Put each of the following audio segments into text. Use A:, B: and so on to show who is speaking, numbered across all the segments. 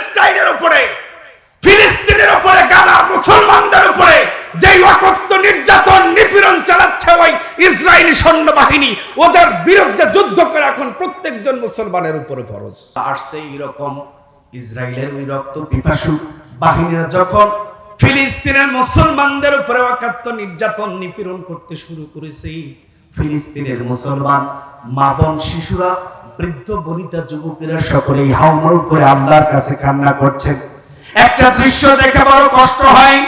A: প্যালেস্টাইনের উপরে, ফিলিস্তিনের উপরে, গাজা মুসলমানদের উপরে, যেই অকথ্য নির্যাতন, নিপীড়ন চালাচ্ছে ওই ইসরায়েলি সৈন্যবাহিনী, ওদের বিরুদ্ধে যুদ্ধ করে এখন প্রত্যেকজন মুসলমানের উপরে ফরজ। আসছে এইরকম ইসরায়েলের ওই রক্ত পিপাসু বাহিনীরা যখন ফিলিস্তিনের মুসলমানদের উপরে অকাত্য নির্যাতন, নিপীড়ন করতে শুরু করেছে, ফিলিস্তিনের মুসলমান মা বোন শিশুরা বৃদ্ধ বনিতা যুবকেরা সকলেই হাওমার উপরে আল্লাহর কাছে কান্না করছেন। একটা দৃশ্য দেখে বড় কষ্ট হয়।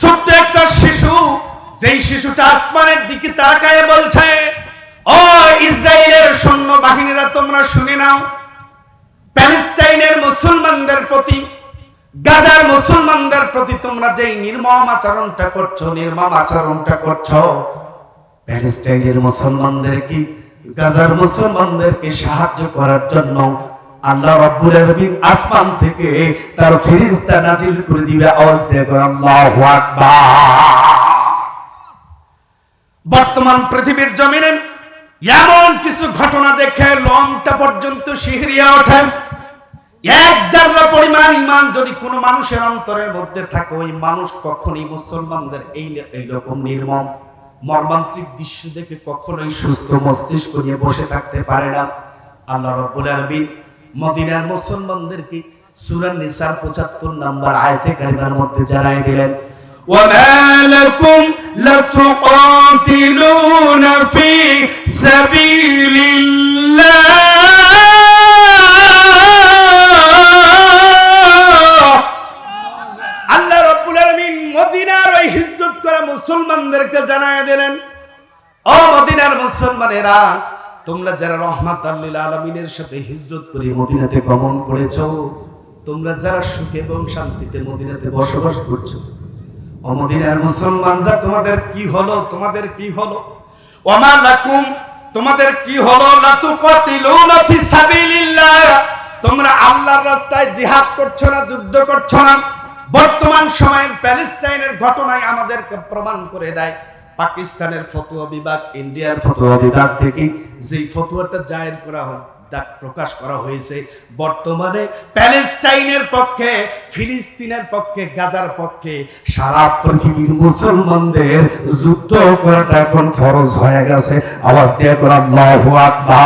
A: ছোট্ট একটা শিশু, যেই শিশুটা আসমানের দিকে তাকায় বলছে, ও ইসরায়েলের সৈন্য বাহিনীরা তোমরা শুনে নাও, প্যালেস্টাইনের মুসলমানদের প্রতি, গাজার মুসলমানদের প্রতি তোমরা যেই নির্মম আচরণটা করছ, নির্মম আচরণটা করছ, প্যালেস্টাইনের মুসলমানদেরকে গাজার মুসলমানদেরকে সাহায্য করার জন্য আল্লাহ রাব্বুল আলামিন আসমান থেকে তার ফেরেশতা নাজিল করে দিবে, আওয়াজ দিয়ে আল্লাহু আকবার। বর্তমান পৃথিবীর জমিনে এমন কিছু ঘটনা দেখে লংটা পর্যন্ত শিহরিয়া ওঠে। এক জাররা পরিমাণ ইমান যদি কোনো মানুষের অন্তরের মধ্যে থাকে, ওই মানুষ কখনোই মুসলমানদের এই এইরকম নির্মম। মর্মান্তিক দৃশ্য দেখে কখনোই সুস্থ মস্তিষ্ক নিয়ে বসে থাকতে পারে না আল্লাহ রব্বুল আলামিন মদিনার মুসলমানদেরকে সূরা নিসার 75 নম্বর আয়াতে কারিমার মধ্যে জানাই দিলেন
B: وما لكم لتقاتلون في سبيل الله
A: মদিনার মুসলমানেরা, তোমরা যারা আলমিনের সাথে হিজরত করে মদিনাতে গমন করেছ, তোমরা যারা এবং শান্তিতে মদিনাতে বসবাস করছ মুসলমানরা, তোমাদের কি হলো? তোমাদের কি হলো? ওমা লাকুম, তোমাদের কি হলো? ফি সাবিলিল্লাহ। তোমরা আল্লাহর রাস্তায় জিহাদ করছ না, যুদ্ধ করছ না? বর্তমান সময়ের প্যালেস্টাইনের ঘটনায় আমাদেরকে প্রমাণ করে দেয়। পাকিস্তানের ফতোয়া বিভাগ ইন্ডিয়ার ফতোয়া বিভাগ থেকে যেই ফতোয়াটা জায়ের করা হয় প্রকাশ করা হয়েছে। বর্তমানে প্যালেস্টাইনের পক্ষে ফিলিস্তিনের পক্ষে গাজার পক্ষে সারা পৃথিবীর মুসলমানদের যুদ্ধ করাটা এখন ফরজ হয়ে গেছে। আওয়াজ দিয়ে করা আল্লাহু আকবার।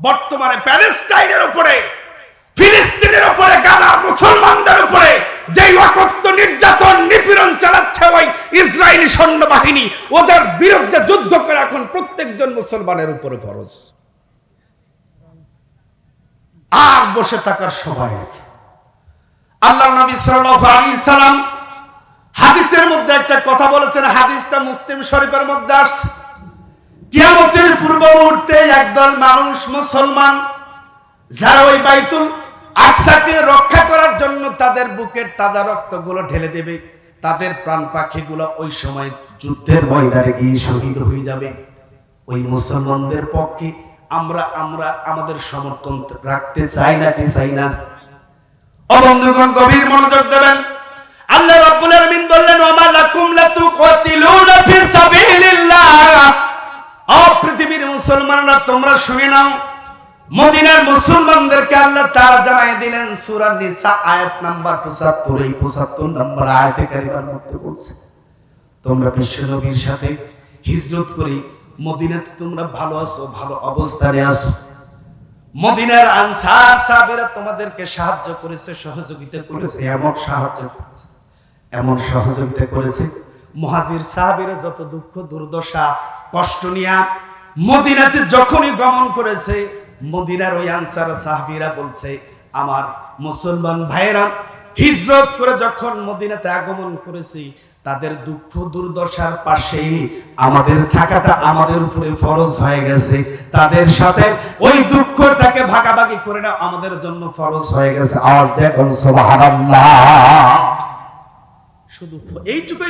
A: বর্তমানে প্যালেস্টাইনের উপরে ফিলিস্তিনের উপরে গাজা মুসলমানদের উপরে যেই নিপীড়ন চালাচ্ছে ওই ইসরায়েলি সৈন্যবাহিনী। ওদের বিরুদ্ধে যুদ্ধ করে এখন প্রত্যেকজন মুসলমানের উপরে ফরজ। আর বসে থাকার সময় আল্লাহ নবী সাল্লাম হাদিসের মধ্যে একটা কথা বলেছেন, হাদিসটা মুসলিম শরীফের মধ্যে আসছে। কিয়ামতের পূর্ব মুহূর্তে একদল মানুষ মুসলমান, যারা ওই বাইতুল আকসাকে রক্ষা করার জন্য তাদের বুকের তাজা রক্তগুলো ঢেলে দেবে। তাদের প্রাণ পাখিগুলো ওই সময় যুদ্ধের ময়দানে গিয়ে শহীদ হয়ে যাবে। ওই মুসলমানদের পক্ষে আমরা আমরা আমাদের সমর্থন রাখতে চাই না কি চাই না। অবন্ধুগণ গভীর মনোযোগ দেবেন। আল্লাহ রাব্বুল আলামিন বললেন, ওমা লাকুম লাতুকাতিলুনা ফি সাবিলিল্লাহ। ও পৃথিবীর মুসলমানরা, তোমরা শুনে নাও মদিনার মুসলমানদেরকে আল্লাহ তারা জানাই দিলেন, সূরা নিসা আয়াত নাম্বার 75 এই 75 নাম্বার আয়াতে কারিমার মধ্যে বলছে, তোমরা বিশ্ব নবীর সাথে হিজরত করে মদিনাতে তোমরা ভালো আছো, ভালো অবস্থানে আছো। মদিনার আনসার সাহাবীরা তোমাদেরকে সাহায্য করেছে, সহযোগিতা করেছে, এমন সাহায্য করেছে, এমন সহযোগিতা করেছে। মুহাজির সাহাবীরা যত দুঃখ, দুর্দশা, কষ্ট নিয়া মদিনাতে যখনই গমন করেছে মদিনার ওই আনসার সাহাবীরা বলছে, আমার মুসলমান ভাইয়েরা, হিজরত করে যখন মদিনাতে আগমন করেছি, তাদের দুঃখ দুর্দশার পাশে আমাদের থাকাটা আমাদের উপরে ফরজ হয়ে গেছে। তাদের সাথে ওই দুঃখটাকে ভাগাভাগি করে না আমাদের জন্য ফরজ হয়ে গেছে। আওয়াজ দেখুন সুবহানাল্লাহ। শুধু এইটুকুই